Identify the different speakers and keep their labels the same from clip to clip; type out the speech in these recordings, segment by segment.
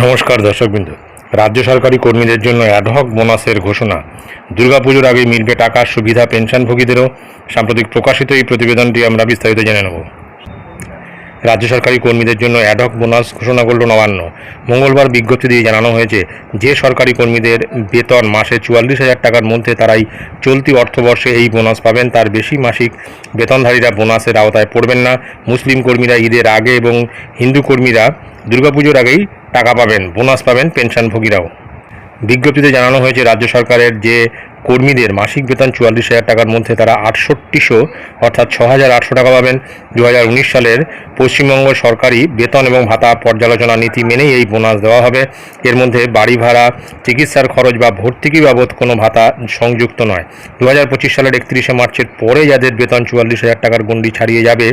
Speaker 1: নমস্কার দর্শকবৃন্দ। রাজ্য সরকারি কর্মীদের জন্য অ্যাডহক বোনাসের ঘোষণা। দুর্গাপুজোর আগে মিলবে টাকার সুবিধা, পেনশনভোগীদেরও। সাম্প্রতিক প্রকাশিত এই প্রতিবেদনটি আমরা বিস্তারিত জেনে নেব। রাজ্য সরকারি কর্মীদের জন্য অ্যাডহক বোনাস ঘোষণা করল নবান্ন। মঙ্গলবার বিজ্ঞপ্তি দিয়ে জানানো হয়েছে, যে সরকারি কর্মীদের বেতন মাসে চুয়াল্লিশ হাজার টাকার মধ্যে তারাই চলতি অর্থবর্ষে এই বোনাস পাবেন। তার বেশি মাসিক বেতনধারীরা বোনাসের আওতায় পড়বেন না। মুসলিম কর্মীরা ঈদের আগে এবং হিন্দু কর্মীরা দুর্গাপুজোর আগেই টাকা পাবেন, বোনাস পাবেন পেনশনভোগীরাও বিজ্ঞপ্তিতে জানানো হয়েছে, রাজ্য সরকারের যে কর্মীদের মাসিক বেতন চুয়াল্লিশ হাজার টাকার মধ্যে তারা আটষট্টিশো অর্থাৎ ছ হাজার আটশো টাকা পাবেন। দু হাজার উনিশ সালের পশ্চিমবঙ্গ সরকারি বেতন এবং ভাতা পর্যালোচনা নীতি মেনেই এই বোনাস দেওয়া হবে। এর মধ্যে বাড়ি ভাড়া, চিকিৎসার খরচ বা ভর্তুকি বাবদ কোনো ভাতা সংযুক্ত নয়। দু সালের একত্রিশে মার্চের পরে যাদের বেতন চুয়াল্লিশ হাজার টাকার গণ্ডি ছাড়িয়ে যাবে,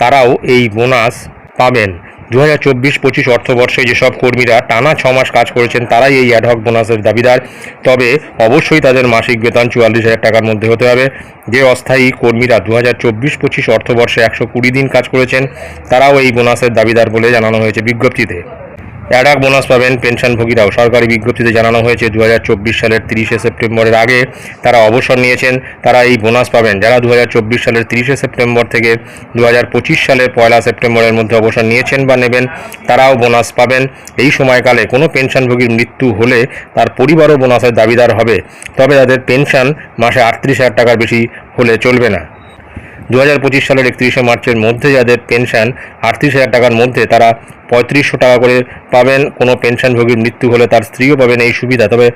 Speaker 1: তারাও এই বোনাস পাবেন। দু হাজার চব্বিশ পঁচিশ অর্থবর্ষে যেসব কর্মীরা টানা ছ মাস কাজ করেছেন, তারাই এই অ্যাডহক বোনাসের দাবিদার। তবে অবশ্যই তাদের মাসিক বেতন চুয়াল্লিশ হাজার টাকার মধ্যে হতে হবে। যে অস্থায়ী কর্মীরা দু হাজার চব্বিশ পঁচিশ অর্থবর্ষে একশো কুড়ি দিন কাজ করেছেন, তারাও এই বোনাসের দাবিদার বলে জানানো হয়েছে বিজ্ঞপ্তিতে। অ্যাডাক বোনাস পাবেন পেনশনভোগীরাও। সরকারি বিজ্ঞপ্তিতে জানানো হয়েছে দু হাজার চব্বিশ সালের তিরিশে সেপ্টেম্বরের আগে তারা অবসর নিয়েছেন, তারা এই বোনাস পাবেন। যারা দু হাজার চব্বিশ সালের তিরিশে সেপ্টেম্বর থেকে দু হাজার পঁচিশ সালের পয়লা সেপ্টেম্বরের মধ্যে অবসর নিয়েছেন বা নেবেন, তারাও বোনাস পাবেন। এই সময়কালে কোনো পেনশনভোগীর মৃত্যু হলে তার পরিবারও বোনাসের দাবিদার হবে। তবে তাদের পেনশন মাসে আটত্রিশ হাজার টাকার বেশি হলে চলবে না। দু হাজার পঁচিশ সালের একত্রিশে মার্চের মধ্যে যাদের পেনশন আটত্রিশ হাজার টাকার মধ্যে তারা পঁয়ত্রিশশো টাকা করে পাবেন। কোনো পেনশনভোগীর মৃত্যু হলে তার স্ত্রীও পাবেন এই সুবিধা। তবে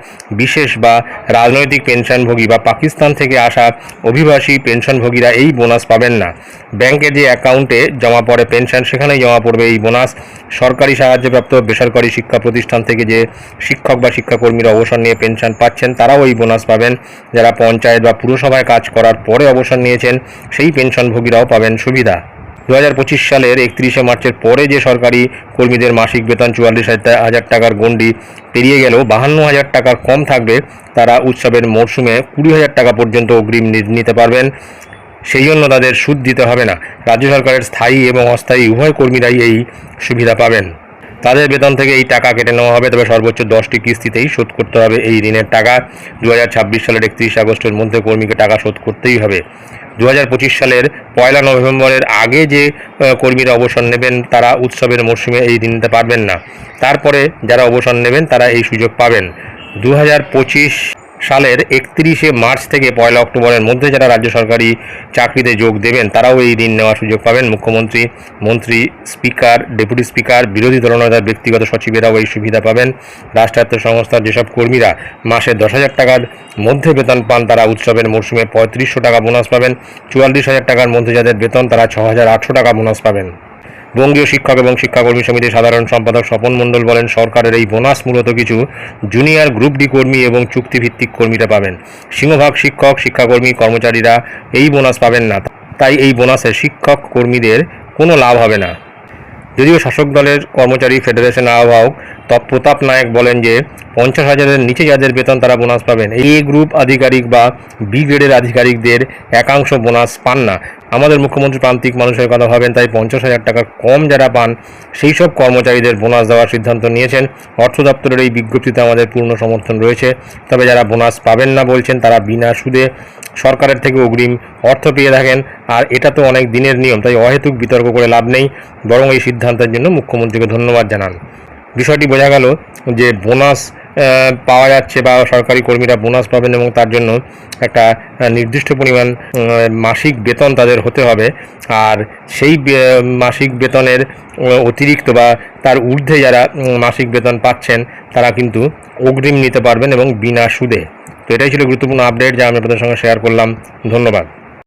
Speaker 1: বিশেষ বা রাজনৈতিক পেনশনভোগী বা পাকিস্তান থেকে আসা অভিবাসী পেনশনভোগীরা এই বোনাস পাবেন না। ব্যাংকের যে অ্যাকাউন্টে জমা পড়ে পেনশন, সেখানেই জমা পড়বে এই বোনাস। সরকারি সাহায্যপ্রাপ্ত বেসরকারি শিক্ষা প্রতিষ্ঠান থেকে যে শিক্ষক বা শিক্ষাকর্মীরা অবসর নিয়ে পেনশন পাচ্ছেন, তারাও এই বোনাস পাবেন। যারা পঞ্চায়েত বা পুরসভায় কাজ করার পরে অবসর নিয়েছেন, সেই পেনশনভোগীরাও পাবেন সুবিধা। দু হাজার পঁচিশ সালের একত্রিশে মার্চের পরে যে সরকারি কর্মীদের মাসিক বেতন চুয়াল্লিশ হাজার টাকার গণ্ডি পেরিয়ে গেলেও বাহান্ন হাজার টাকার কম থাকবে তারা উৎসবের মরশুমে কুড়ি হাজার টাকা পর্যন্ত অগ্রিম নিতে পারবেন। সেই জন্য তাদের সুদ দিতে হবে না। রাজ্য সরকারের স্থায়ী এবং অস্থায়ী উভয় কর্মীরাই এই সুবিধা পাবেন। তাদের বেতন থেকে এই টাকা কেটে নেওয়া হবে, তবে সর্বোচ্চ দশটি কিস্তিতেই শোধ করতে হবে এই ঋণের টাকা। দু হাজার ছাব্বিশ সালের একত্রিশ আগস্টের মধ্যে কর্মীকে টাকা শোধ করতেই হবে। দু হাজার পঁচিশ সালের পয়লা নভেম্বরের আগে যে কর্মীরা অবসর নেবেন, তারা উৎসবের মরশুমে এই নিতে পারবেন না। তারপরে যারা অবসর নেবেন, তারা এই সুযোগ পাবেন। দু হাজার পঁচিশ সালের একত্রিশে মার্চ থেকে পয়লা অক্টোবরের মধ্যে যারা রাজ্য সরকারি চাকরিতে যোগ দেবেন, তারাও এই ঋণ নেওয়ার সুযোগ পাবেন। মুখ্যমন্ত্রী, মন্ত্রী, স্পিকার, ডেপুটি স্পিকার, বিরোধী দলনেতার ব্যক্তিগত সচিবেরাও এই সুবিধা পাবেন। রাষ্ট্রায়ত্ত সংস্থার যেসব কর্মীরা মাসে দশ হাজার টাকার মধ্যে বেতন পান, তারা উৎসবের মরশুমে পঁয়ত্রিশশো টাকা বোনাস পাবেন। চুয়াল্লিশ হাজার টাকার মধ্যে যাদের বেতন, তারা ছ হাজার আটশো টাকা বোনাস পাবেন। বঙ্গীয় শিক্ষক এবং শিক্ষাকর্মী সমিতির সাধারণ সম্পাদক স্বপন মণ্ডল বলেন, সরকারের এই বোনাস মূলত কিছু জুনিয়র গ্রুপ ডি কর্মী এবং চুক্তিভিত্তিক কর্মীরা পাবেন। সিংহভাগ শিক্ষক, শিক্ষাকর্মী, কর্মচারীরা এই বোনাস পাবেন না। তাই এই বোনাসে শিক্ষক কর্মীদের কোনো লাভ হবে না। যদিও শাসক দলের কর্মচারী ফেডারেশন আহ্বায়ক তপ- প্রতাপ নায়ক বলেন যে, পঞ্চাশ হাজারের নিচে যাদের বেতন তারা বোনাস পাবেন। এ গ্রুপ আধিকারিক বা বি গ্রেডের আধিকারিকদের একাংশ বোনাস পান না। আমাদের মুখ্যমন্ত্রী প্রান্তিক মানুষের কথা ভাবেন, তাই পঞ্চাশ হাজার টাকা কম যারা পান সেই সব কর্মচারীদের বোনাস দেওয়ার সিদ্ধান্ত নিয়েছেন। অর্থ দপ্তরের এই বিজ্ঞপ্তিতে আমাদের পূর্ণ সমর্থন রয়েছে। তবে যারা বোনাস পাবেন না বলছেন, তারা বিনা সুদে সরকারের থেকে অগ্রিম অর্থ পেয়ে থাকেন। আর এটা তো অনেক দিনের নিয়ম, তাই অহেতুক বিতর্ক করে লাভ নেই। বরং এই সিদ্ধান্তের জন্য মুখ্যমন্ত্রীকে ধন্যবাদ জানান। বিষয়টি বোঝা গেল যে বোনাস পাওয়া যাচ্ছে বা সরকারি কর্মীরা বোনাস পাবেন এবং তার জন্য একটা নির্দিষ্ট পরিমাণ মাসিক বেতন তাদের হতে হবে। আর সেই মাসিক বেতনের অতিরিক্ত বা তার ঊর্ধ্বে যারা মাসিক বেতন পাচ্ছেন, তারা কিন্তু অগ্রিম নিতে পারবেন এবং বিনা সুদে। তো এটাই ছিল গুরুত্বপূর্ণ আপডেট যা আমি আপনাদের সঙ্গে শেয়ার করলাম। ধন্যবাদ।